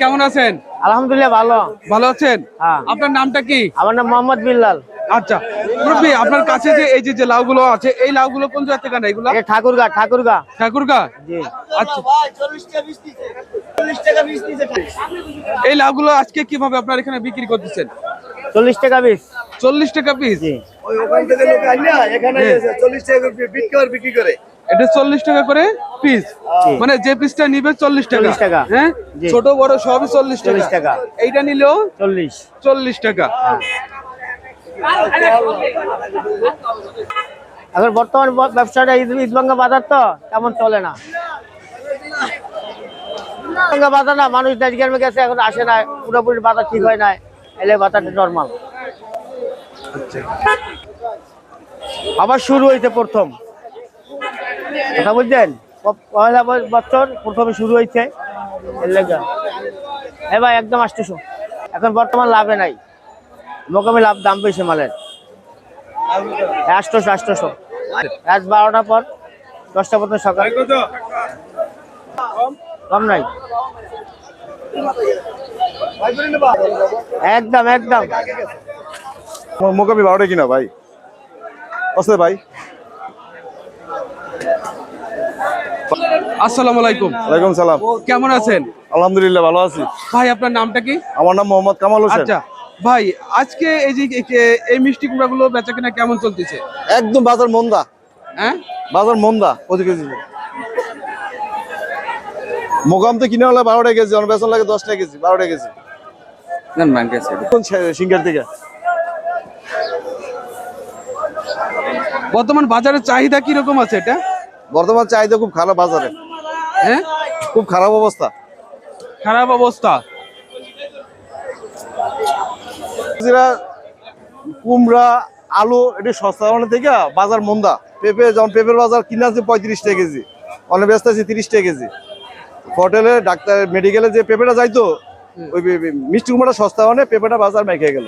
কেমন আছেন? আলহামদুলিল্লাহ ভালো। ভালো আছেন? হ্যাঁ। আপনার নামটা কি? আমার নাম মোহাম্মদ বিল্লাল। আচ্ছা। মুরব্বী আপনার কাছে যে এই যে যে লাউগুলো আছে এই লাউগুলো কোন জায়গা থেকে না এগুলা ঠাকুরগা ঠাকুরগা। ঠাকুরগা? জি। আচ্ছা। এই লাউগুলো আজকে কীভাবে আপনার এখানে বিক্রি করতেছেন? চল্লিশ টাকা পিস। চল্লিশ টাকা পিস? জি। ওই ওখান থেকে লোক এখানে এসে চল্লিশ টাকা বিক্রি করে বিক্রি করে। এটা চল্লিশ টাকা করে পিস মানে যে পিসটা নিবে চল্লিশ টাকা। 40 টাকা। হ্যাঁ? ছোট বড় সবই চল্লিশ 40 টাকা। এইটা নিলেও চল্লিশ। চল্লিশ টাকা। এখন বর্তমান ব্যবসাটা ঈদ বাজার তো তেমন চলে না। ঈদভাঙ্গা বাজার না মানুষ গ্রামে গেছে এখন আসে না পুরোপুরি বাজার ঠিক হয় না এলে বাজারটা নর্মাল আবার শুরু হয়েছে প্রথম। কথা বুঝছেন পয়লা বছর প্রথমে শুরু হয়েছে। হ্যাঁ ভাই, একদম আসতেছো। এখন বর্তমান লাভে নাই। মোকামে লাভ, দাম বেশি মালের। আষ্টশো আষ্টশো রাত বারোটার পর দশটা পর্যন্ত সকাল। কম নাই। একদম একদম। মোকামি বারোটা কিনা ভাই? আছে ভাই। আসসালামু আলাইকুম। ওয়ালাইকুম সালাম। কেমন আছেন? আলহামদুলিল্লাহ ভালো আছি। ভাই আপনার নামটা কি? আমার নাম মোহাম্মদ কামাল হোসেন। আচ্ছা ভাই আজকে এই যে এই মিষ্টি বেচা কিনা কেমন চলতেছে? একদম বাজার মন্দা। হ্যাঁ? বাজার মন্দা। প্রতি কেজি। মোকাম তো কিনে হলে বারোটা কেজি আমার বেতন লাগে দশটা কেজি বারোটা কেজি। সিঙ্গার থেকে? বর্তমান বাজারের চাহিদা কি রকম আছে এটা? বর্তমান চাহিদা খুব খারাপ বাজারে। হ্যাঁ? খুব খারাপ অবস্থা। খারাপ অবস্থা। যেটা কুমড়া আলু এটা সস্তা মানে থেকে বাজার মন্দা। পেঁপে যেমন পেঁপের বাজার কিনে আছে পঁয়ত্রিশ টাকা কেজি। অনেক ব্যস্ত আছে তিরিশ টাকা কেজি। হোটেলে ডাক্তার মেডিকেলে যে পেঁপেটা যাইতো ওই মিষ্টি কুমড়াটা সস্তা মানে পেঁপেটা বাজার মেখে গেল।